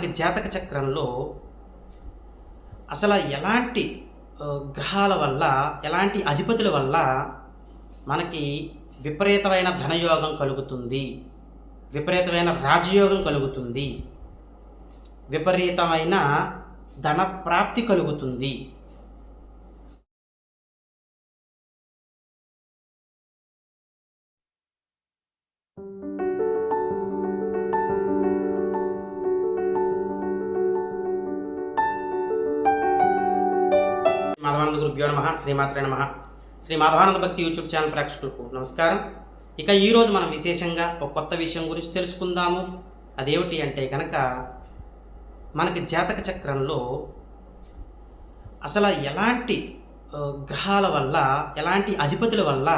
మనకి జాతక చక్రంలో అసలు ఎలాంటి గ్రహాల వల్ల ఎలాంటి అధిపతుల వల్ల మనకి విపరీతమైన ధనయోగం కలుగుతుంది విపరీతమైన రాజయోగం కలుగుతుంది విపరీతమైన ధన ప్రాప్తి కలుగుతుంది. మాధవానంద గురుభ్యో నమ శ్రీమాత్రే నమ. శ్రీ మాధవానంద భక్తి యూట్యూబ్ ఛానల్ ప్రేక్షకులకు నమస్కారం. ఇక ఈరోజు మనం విశేషంగా ఒక కొత్త విషయం గురించి తెలుసుకుందాము. అదేమిటి అంటే కనుక మనకి జాతక చక్రంలో అసలు ఎలాంటి గ్రహాల వల్ల ఎలాంటి అధిపతుల వల్ల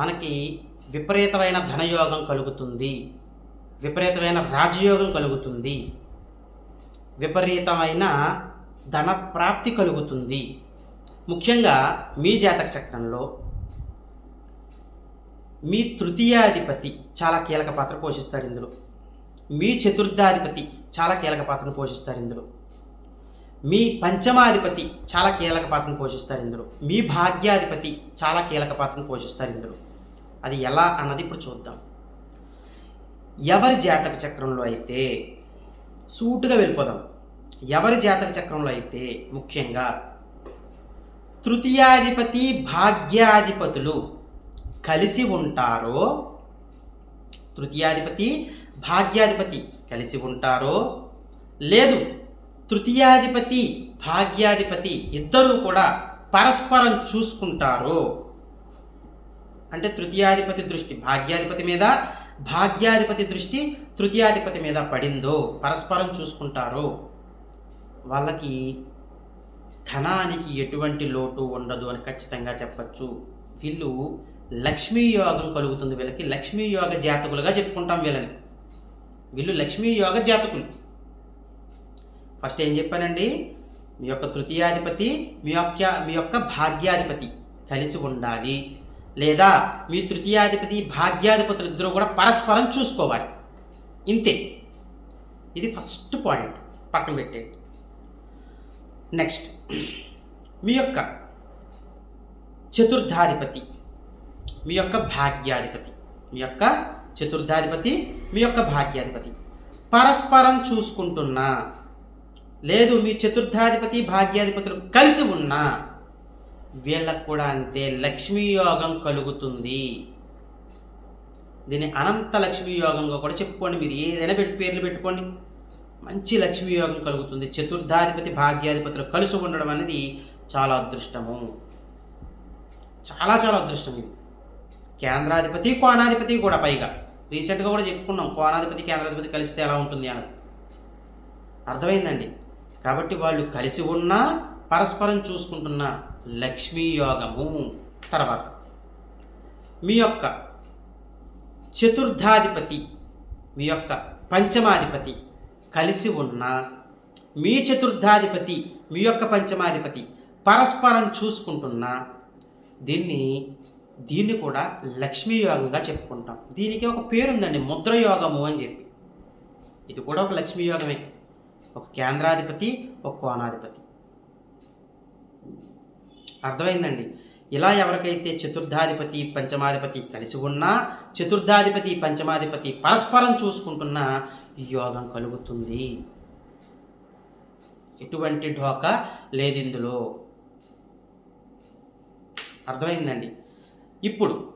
మనకి విపరీతమైన ధనయోగం కలుగుతుంది. విపరీతమైన రాజయోగం కలుగుతుంది. విపరీతమైన ధన ప్రాప్తి కలుగుతుంది. ముఖ్యంగా మీ జాతక చక్రంలో మీ తృతీయాధిపతి చాలా కీలక పాత్ర పోషిస్తాడు ఇందులో. మీ చతుర్థాధిపతి చాలా కీలక పాత్రను పోషిస్తారు ఇందులో. మీ పంచమాధిపతి చాలా కీలక పాత్రను పోషిస్తారు ఇందులో. మీ భాగ్యాధిపతి చాలా కీలక పాత్రను పోషిస్తారు ఇందులో. అది ఎలా అన్నది ఇప్పుడు చూద్దాం. ఎవరి జాతక చక్రంలో అయితే సూటుగా వెళ్ళిపోదాం. ఎవరి జాతక చక్రంలో అయితే ముఖ్యంగా తృతీయాధిపతి భాగ్యాధిపతులు కలిసి ఉంటారో తృతీయాధిపతి భాగ్యాధిపతి కలిసి ఉంటారో లేదు తృతీయాధిపతి భాగ్యాధిపతి ఇద్దరూ కూడా పరస్పరం చూసుకుంటారు. అంటే తృతీయాధిపతి దృష్టి భాగ్యాధిపతి మీద భాగ్యాధిపతి దృష్టి తృతీయాధిపతి మీద పడిందో పరస్పరం చూసుకుంటారో. వాళ్ళకి ధనానికి ఎటువంటి లోటు ఉండదు అని ఖచ్చితంగా చెప్పచ్చు. వీళ్ళు లక్ష్మీ యోగం కలుగుతుంది వీళ్ళకి. లక్ష్మీ యోగ జాతకులుగా చెప్పుకుంటాం వీళ్ళని. వీళ్ళు లక్ష్మీ యోగ జాతకులు. ఫస్ట్ ఏం చెప్పానండి? మీ యొక్క తృతీయాధిపతి మీ యొక్క మీ యొక్క భాగ్యాధిపతి కలిసి ఉండాలి. లేదా మీ తృతీయాధిపతి భాగ్యాధిపతులు ఇద్దరు కూడా పరస్పరం చూసుకోవాలి. ఇంతే. ఇది ఫస్ట్ పాయింట్. పక్కన పెట్టేయండి. నెక్స్ట్ మీ యొక్క చతుర్థాధిపతి మీ యొక్క భాగ్యాధిపతి మీ యొక్క చతుర్థాధిపతి మీ యొక్క భాగ్యాధిపతి. పరస్పరం చూసుకుంటున్నా లేదు మీ చతుర్థాధిపతి భాగ్యాధిపతులు కలిసి ఉన్నా వీళ్ళకు కూడా అంతే లక్ష్మీ యోగం కలుగుతుంది. దీన్ని అనంత లక్ష్మీ యోగంగా కూడా చెప్పుకోండి. మీరు ఏదైనా పెట్టి పేర్లు పెట్టుకోండి. మంచి లక్ష్మీ యోగం కలుగుతుంది. చతుర్థాధిపతి భాగ్యాధిపతులు కలిసి ఉండడం అనేది చాలా అదృష్టము. చాలా చాలా అదృష్టం ఇది. కేంద్రాధిపతి కోణాధిపతి కూడా పైగా. రీసెంట్గా కూడా చెప్పుకున్నాం కోణాధిపతి కేంద్రాధిపతి కలిస్తే ఎలా ఉంటుంది అన్నది. అర్థమైందండి? కాబట్టి వాళ్ళు కలిసి ఉన్నా పరస్పరం చూసుకుంటున్న లక్ష్మీ యోగము తర్వాత. మీ యొక్క చతుర్థాధిపతి మీ యొక్క పంచమాధిపతి కలిసి ఉన్న మీ చతుర్థాధిపతి మీ యొక్క పంచమాధిపతి పరస్పరం చూసుకుంటున్నా దీన్ని దీన్ని కూడా లక్ష్మీ యోగంగా చెప్పుకుంటాం. దీనికి ఒక పేరు ఉందండి ముద్ర యోగము అని చెప్పి. ఇది కూడా ఒక లక్ష్మీ యోగమే. ఒక కేంద్రాధిపతి ఒక కోణాధిపతి. అర్థమైందండి? ఇలా ఎవరికైతే చతుర్థాధిపతి పంచమాధిపతి కలిసి ఉన్నా చతుర్థాధిపతి పంచమాధిపతి పరస్పరం చూసుకుంటున్నా యోగం కలుగుతుంది. ఎటువంటి ఢోకా లేదు ఇందులో అర్థమైందండి? ఇప్పుడు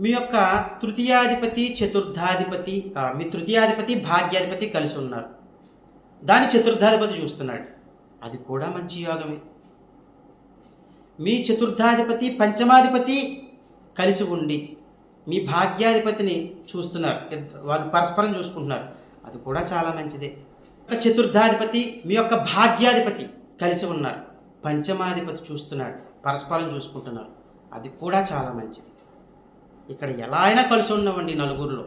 మీ యొక్క తృతీయాధిపతి చతుర్థాధిపతి మీ తృతీయాధిపతి భాగ్యాధిపతి కలిసి ఉన్నారు. దాని చతుర్థాధిపతి చూస్తున్నాడు. అది కూడా మంచి యోగమే. మీ చతుర్థాధిపతి పంచమాధిపతి కలిసి ఉండి మీ భాగ్యాధిపతిని చూస్తున్నారు. వాళ్ళు పరస్పరం చూసుకుంటున్నారు. అది కూడా చాలా మంచిదే. ఒక చతుర్థాధిపతి మీ యొక్క భాగ్యాధిపతి కలిసి ఉన్నారు. పంచమాధిపతి చూస్తున్నాడు. పరస్పరం చూసుకుంటున్నారు. అది కూడా చాలా మంచిది. ఇక్కడ ఎలా అయినా కలిసి ఉన్నామండి నలుగురిలో.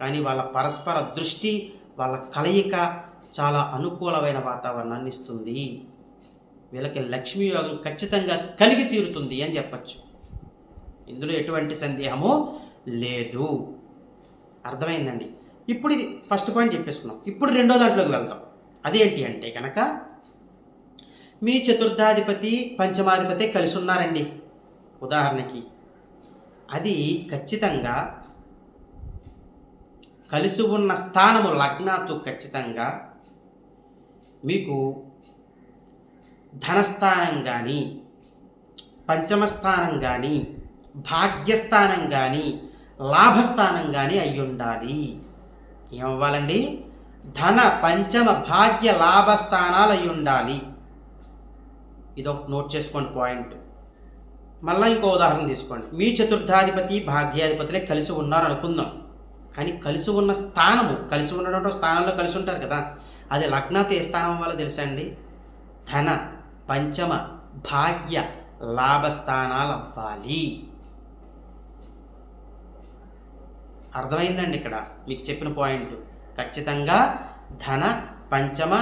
కానీ వాళ్ళ పరస్పర దృష్టి వాళ్ళ కలయిక చాలా అనుకూలమైన వాతావరణాన్ని ఇస్తుంది. వీళ్ళకి లక్ష్మీ యోగం ఖచ్చితంగా కలిగి తీరుతుంది అని చెప్పచ్చు. ఇందులో ఎటువంటి సందేహము లేదు. అర్థమైందండి? ఇప్పుడు ఇది ఫస్ట్ పాయింట్ చెప్పేసుకున్నాం. ఇప్పుడు రెండో దాంట్లోకి వెళ్తాం అదేంటి అంటే కనుక మీ చతుర్థాధిపతి పంచమాధిపతి కలిసి ఉన్నారండి ఉదాహరణకి అది ఖచ్చితంగా కలిసి ఉన్న స్థానము లగ్నాతో ఖచ్చితంగా మీకు ధనస్థానం కానీ పంచమస్థానం కానీ భాగ్యస్థానం కానీ లాభస్థానం కానీ అయి ఉండాలి ఏమవ్వాలండి? ధన పంచమ భాగ్య లాభస్థానాలు అయి ఉండాలి ఇదొక నోట్ చేసుకోండి పాయింట్. మళ్ళీ ఇంకో ఉదాహరణ తీసుకోండి. మీ చతుర్థాధిపతి భాగ్యాధిపతులే కలిసి ఉన్నారు అనుకుందాం కానీ కలిసి ఉన్న స్థానము కలిసి ఉన్నటువంటి స్థానంలో కలిసి ఉంటారు కదా. అది లగ్నాతో ఏ స్థానం వల్ల తెలుసా అండి? ధన పంచమ భాగ్య లాభస్థానాలు అవ్వాలి. అర్థమైందండి ఇక్కడ. మీకు చెప్పిన పాయింట్ ఖచ్చితంగా ధన పంచమ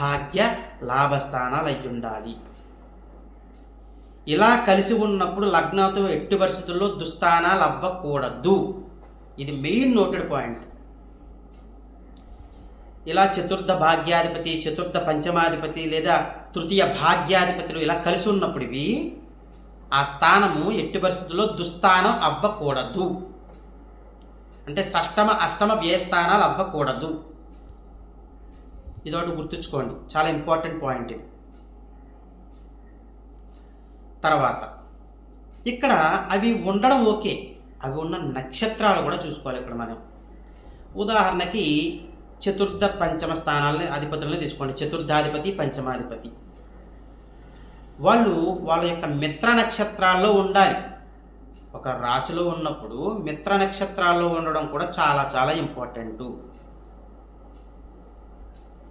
భాగ్య లాభస్థానాలు అయి ఉండాలి. ఇలా కలిసి ఉన్నప్పుడు లగ్నంతో ఎట్టి పరిస్థితుల్లో దుస్థానాలు అవ్వకూడదు. ఇది మెయిన్ నోటెడ్ పాయింట్. ఇలా చతుర్థ భాగ్యాధిపతి చతుర్థ పంచమాధిపతి లేదా తృతీయ భాగ్యాధిపతులు ఇలా కలిసి ఉన్నప్పుడు ఇవి ఆ స్థానము ఎట్టి పరిస్థితుల్లో దుస్థానం అవ్వకూడదు. అంటే షష్టమ అష్టమ వ్యయస్థానాలు అవ్వకూడదు. ఇదొకటి గుర్తుంచుకోండి. చాలా ఇంపార్టెంట్ పాయింట్ ఇది. తర్వాత ఇక్కడ అవి ఉండడం ఓకే. అవి ఉన్న నక్షత్రాలు కూడా చూసుకోవాలి ఇక్కడ మనం. ఉదాహరణకి చతుర్థ పంచమ స్థానాలని అధిపతులను తీసుకోండి. చతుర్థాధిపతి పంచమాధిపతి. వాళ్ళు వాళ్ళ యొక్క మిత్ర నక్షత్రాల్లో ఉండాలి. ఒక రాశిలో ఉన్నప్పుడు మిత్ర నక్షత్రాల్లో ఉండడం కూడా చాలా చాలా ఇంపార్టెంటు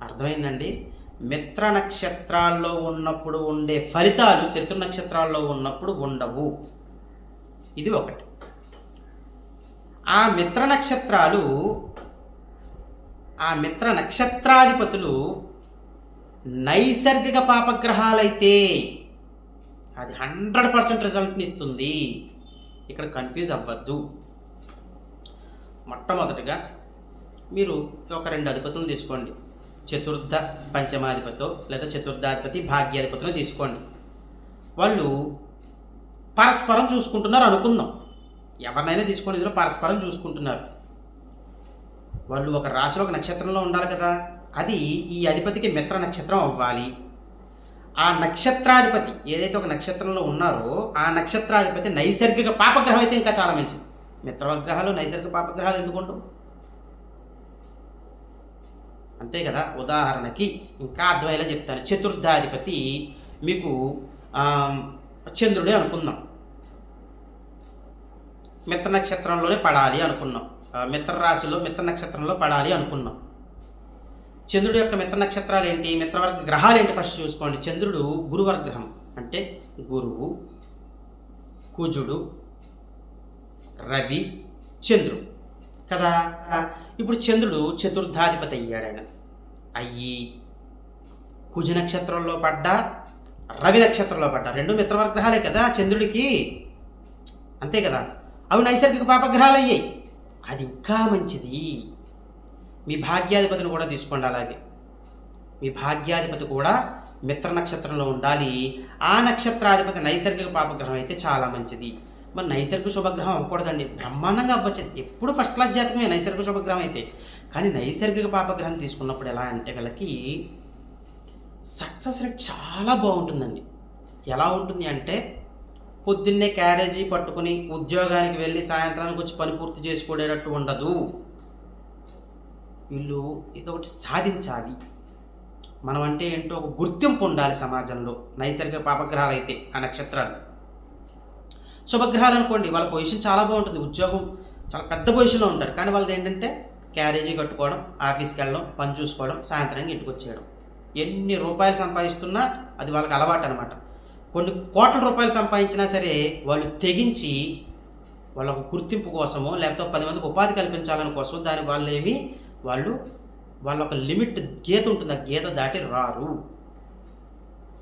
అర్థమైందండి? మిత్ర నక్షత్రాల్లో ఉన్నప్పుడు ఉండే ఫలితాలు శత్రు నక్షత్రాల్లో ఉన్నప్పుడు ఉండవు. ఇది ఒకటి. ఆ మిత్ర నక్షత్రాలు ఆ మిత్ర నక్షత్రాధిపతులు నైసర్గిక పాపగ్రహాలైతే అది హండ్రెడ్ పర్సెంట్ రిజల్ట్ని ఇస్తుంది. ఇక్కడ కన్ఫ్యూజ్ అవ్వద్దు. మొట్టమొదటిగా మీరు ఒక రెండు అధిపతులను తీసుకోండి. చతుర్థ పంచమాధిపతో లేదా చతుర్థాధిపతి భాగ్యాధిపతిలో తీసుకోండి. వాళ్ళు పరస్పరం చూసుకుంటున్నారు అనుకుందాం. ఎవరినైనా తీసుకోండి. ఇందులో పరస్పరం చూసుకుంటున్నారు. వాళ్ళు ఒక రాశిలో ఒక నక్షత్రంలో ఉండాలి కదా. అది ఈ అధిపతికి మిత్ర నక్షత్రం అవ్వాలి. ఆ నక్షత్రాధిపతి ఏదైతే ఒక నక్షత్రంలో ఉన్నారో ఆ నక్షత్రాధిపతి నైసర్గిక పాపగ్రహం అయితే ఇంకా చాలా మంచిది. మిత్రగ్రహాలు నైసర్గిక పాపగ్రహాలు ఎందుకు అంతే కదా? ఉదాహరణకి ఇంకా అర్థమయ్యేలా చెప్తాను చతుర్థాధిపతి మీకు చంద్రుడే అనుకుందాం. మిత్ర నక్షత్రంలోనే పడాలి అనుకున్నాం మిత్ర రాశిలో మిత్ర నక్షత్రంలో పడాలి అనుకున్నాం చంద్రుడు యొక్క మిత్ర నక్షత్రాలు ఏంటి మిత్రవర్గ గ్రహాలు ఏంటి ఫస్ట్ చూసుకోండి. చంద్రుడు గురువర్గ్రహం అంటే గురువు కుజుడు రవి చంద్రుడు. కదా? ఇప్పుడు చంద్రుడు చతుర్థాధిపతి అయ్యాడు ఆయన. అయ్యి కుజ నక్షత్రంలో పడ్డా రవి నక్షత్రంలో పడ్డా. రెండు మిత్రవర్గ్రహాలే కదా చంద్రుడికి. అంతే కదా? అవి నైసర్గిక పాపగ్రహాలు అయ్యాయి. అది ఇంకా మంచిది. మీ భాగ్యాధిపతిని కూడా తీసుకోండి అలాగే. మీ భాగ్యాధిపతి కూడా మిత్ర నక్షత్రంలో ఉండాలి. ఆ నక్షత్రాధిపతి నైసర్గిక పాపగ్రహం అయితే చాలా మంచిది. మరి నైసర్గిక శుభగ్రహం అవ్వకూడదండి. బ్రహ్మాండంగా అవ్వచ్చు. ఎప్పుడు ఫస్ట్ క్లాస్ జాతకమే నైసర్గిక శుభగ్రహం అయితే. కానీ నైసర్గిక పాపగ్రహం తీసుకున్నప్పుడు ఎలా అంటే గలకి సక్సెస్ రేట్ చాలా బాగుంటుందండి. ఎలా ఉంటుంది అంటే పొద్దున్నే క్యారేజీ పట్టుకుని ఉద్యోగానికి వెళ్ళి సాయంత్రానికి వచ్చి పని పూర్తి చేసుకునేటట్టు ఉండదు. వీళ్ళు ఇదొకటి సాధించాలి. మనం అంటే ఏంటో ఒక గుర్తింపు ఉండాలి సమాజంలో. నైసర్గిక పాపగ్రహాలు అయితే ఆ నక్షత్రాలు. శుభగ్రహాలు అనుకోండి వాళ్ళ పొజిషన్ చాలా బాగుంటుంది. ఉద్యోగం చాలా పెద్ద పొజిషన్లో ఉంటారు. కానీ వాళ్ళది ఏంటంటే క్యారేజీ కట్టుకోవడం ఆఫీస్కి వెళ్ళడం పని చూసుకోవడం సాయంత్రం ఇంటికి వచ్చేయడం. ఎన్ని రూపాయలు సంపాదిస్తున్నా అది వాళ్ళకి అలవాటు అనమాట కొన్ని కోట్ల రూపాయలు సంపాదించినా సరే వాళ్ళు తెగించి వాళ్ళ గుర్తింపు కోసమో లేకపోతే పది మందికి ఉపాధి కల్పించాలని కోసం దాని వాళ్ళు ఏమి వాళ్ళు వాళ్ళ ఒక లిమిట్ గీత ఉంటుంది ఆ గీత దాటి రారు.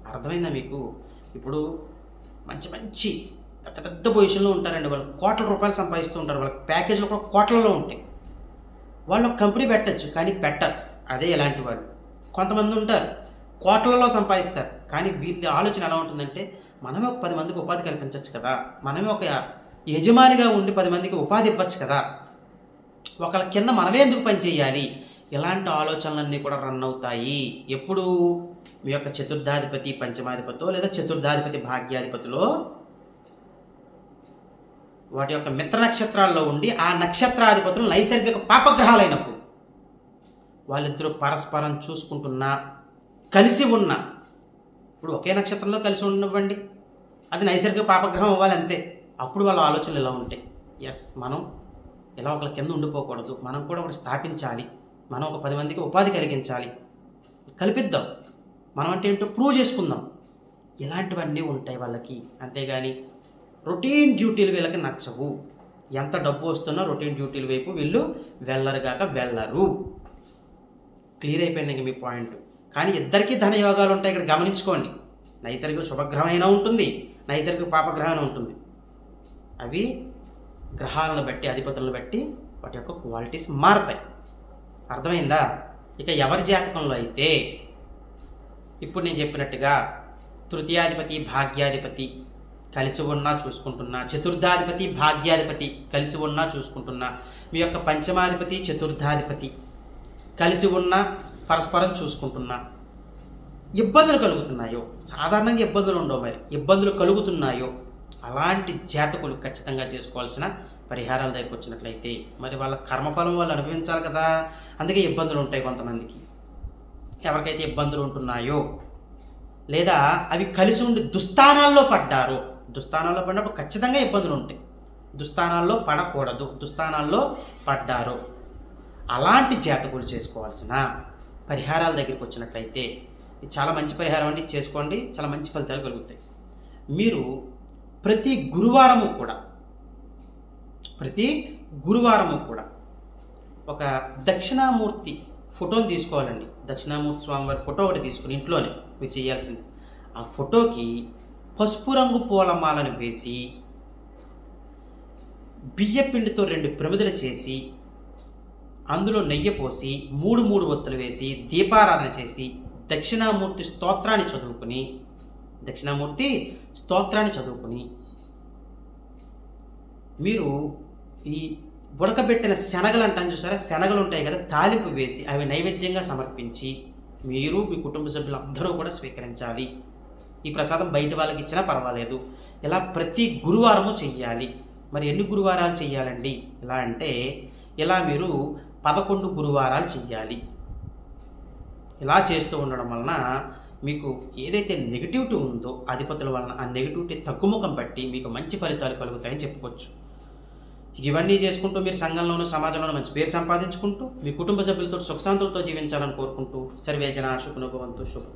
అర్థమైందా మీకు? ఇప్పుడు మంచి మంచి పెద్ద పెద్ద పొజిషన్లో ఉంటారండి వాళ్ళు. కోట్ల రూపాయలు సంపాదిస్తూ ఉంటారు. వాళ్ళ ప్యాకేజీలు కూడా కోట్లలో ఉంటాయి. వాళ్ళు ఒక కంపెనీ పెట్టచ్చు కానీ పెట్టరు. అదే ఇలాంటి వాళ్ళు కొంతమంది ఉంటారు కోట్లలో సంపాదిస్తారు. కానీ వీళ్ళ ఆలోచన ఎలా ఉంటుందంటే మనమే ఒక పది మందికి ఉపాధి కల్పించవచ్చు కదా. మనమే ఒక యజమానిగా ఉండి పది మందికి ఉపాధి ఇవ్వచ్చు కదా. ఒకళ్ళ కింద మనమే ఎందుకు పని చేయాలి? ఇలాంటి ఆలోచనలన్నీ కూడా రన్ అవుతాయి. ఎప్పుడు మీ యొక్క చతుర్థాధిపతి పంచమాధిపతో లేదా చతుర్థాధిపతి భాగ్యాధిపతిలో వాటి యొక్క మిత్ర నక్షత్రాల్లో ఉండి ఆ నక్షత్రాధిపతులు నైసర్గిక పాపగ్రహాలైనప్పుడు వాళ్ళిద్దరూ పరస్పరం చూసుకుంటున్నా కలిసి ఉన్న ఇప్పుడు ఒకే నక్షత్రంలో కలిసి ఉండనివ్వండి. అది నైసర్గిక పాపగ్రహం అవ్వాలి అంతే. అప్పుడు వాళ్ళ ఆలోచనలు ఇలా ఉంటాయి? ఎస్ మనం ఇలా ఒకళ్ళ కింద ఉండిపోకూడదు. మనం కూడా ఒకటి స్థాపించాలి. మనం ఒక పది మందికి ఉపాధి కలిగించాలి. కల్పిద్దాం. మనం అంటే ఏంటో ప్రూవ్ చేసుకుందాం. ఇలాంటివన్నీ ఉంటాయి వాళ్ళకి. అంతేగాని రొటీన్ డ్యూటీలు వీళ్ళకి నచ్చవు. ఎంత డబ్బు వస్తున్నా రొటీన్ డ్యూటీల వైపు వీళ్ళు వెళ్ళరు కాక వెళ్ళరు. క్లియర్ అయిపోయింది ఇంక మీ పాయింట్ కానీ ఇద్దరికీ ధనయోగాలు ఉంటాయి. ఇక్కడ గమనించుకోండి. నైసర్గిక శుభగ్రహమైన ఉంటుంది. నైసర్గిక పాపగ్రహమైనా ఉంటుంది. అవి గ్రహాలను బట్టి అధిపతులను బట్టి వాటి యొక్క క్వాలిటీస్ మారతాయి. అర్థమైందా? ఇక ఎవరి జాతకంలో అయితే ఇప్పుడు నేను చెప్పినట్టుగా తృతీయాధిపతి భాగ్యాధిపతి కలిసి ఉన్నా చూసుకుంటున్నా చతుర్థాధిపతి భాగ్యాధిపతి కలిసి ఉన్నా చూసుకుంటున్నా మీ యొక్క పంచమాధిపతి చతుర్థాధిపతి కలిసి ఉన్నా పరస్పరం చూసుకుంటున్నా ఇబ్బందులు కలుగుతున్నాయో సాధారణంగా ఇబ్బందులు ఉండవు మరి. ఇబ్బందులు కలుగుతున్నాయో అలాంటి జాతకులు ఖచ్చితంగా చేసుకోవాల్సిన పరిహారాల దగ్గరకు వచ్చినట్లయితే మరి వాళ్ళ కర్మఫలం వాళ్ళు అనుభవించాలి కదా. అందుకే ఇబ్బందులు ఉంటాయి కొంతమందికి. ఎవరికైతే ఇబ్బందులు ఉంటున్నాయో లేదా అవి కలిసి ఉండి దుస్థానాల్లో పడ్డారు దుస్థానాల్లో పడినప్పుడు ఖచ్చితంగా ఇబ్బందులు ఉంటాయి. దుస్థానాల్లో పడకూడదు దుస్థానాల్లో పడ్డారు. అలాంటి జాతకులు చేసుకోవాల్సిన పరిహారాల దగ్గరికి వచ్చినట్లయితే ఇది చాలా మంచి పరిహారం అండి. చేసుకోండి. చాలా మంచి ఫలితాలు కలుగుతాయి. మీరు ప్రతి గురువారము కూడా. ప్రతి గురువారము కూడా ఒక దక్షిణామూర్తి ఫోటోని తీసుకోవాలండి. దక్షిణామూర్తి స్వామివారి ఫోటో ఒకటి తీసుకుని ఇంట్లోనే మీరు చేయాల్సింది. ఆ ఫోటోకి పసుపు రంగు పూలమాలను వేసి బియ్యపిండితో రెండు ప్రమిదలు చేసి అందులో నెయ్యి పోసి మూడు మూడు ఒత్తులు వేసి దీపారాధన చేసి దక్షిణామూర్తి స్తోత్రాన్ని చదువుకుని దక్షిణామూర్తి స్తోత్రాన్ని చదువుకుని మీరు ఈ ఉడకబెట్టిన శనగలు అంటాను చూసారా? శనగలు ఉంటాయి కదా తాలింపు వేసి అవి నైవేద్యంగా సమర్పించి మీరు మీ కుటుంబ సభ్యులు అందరూ కూడా స్వీకరించాలి. ఈ ప్రసాదం బయట వాళ్ళకి ఇచ్చినా పర్వాలేదు. ఇలా ప్రతి గురువారము చెయ్యాలి. మరి ఎన్ని గురువారాలు చెయ్యాలండి? ఇలా అంటే ఇలా మీరు పదకొండు గురువారాలు చెయ్యాలి. ఇలా చేస్తూ ఉండడం వలన మీకు ఏదైతే నెగిటివిటీ ఉందో అధిపతుల వలన ఆ నెగిటివిటీ తగ్గుముఖం బట్టి మీకు మంచి ఫలితాలు కలుగుతాయని చెప్పుకోవచ్చు. ఇవన్నీ చేసుకుంటూ మీరు సంఘంలోనూ సమాజంలోనూ మంచి పేరు సంపాదించుకుంటూ మీ కుటుంబ సభ్యులతో సుఖశాంతులతో జీవించాలని కోరుకుంటూ సర్వేజన శుభనుభవంతో శుభం.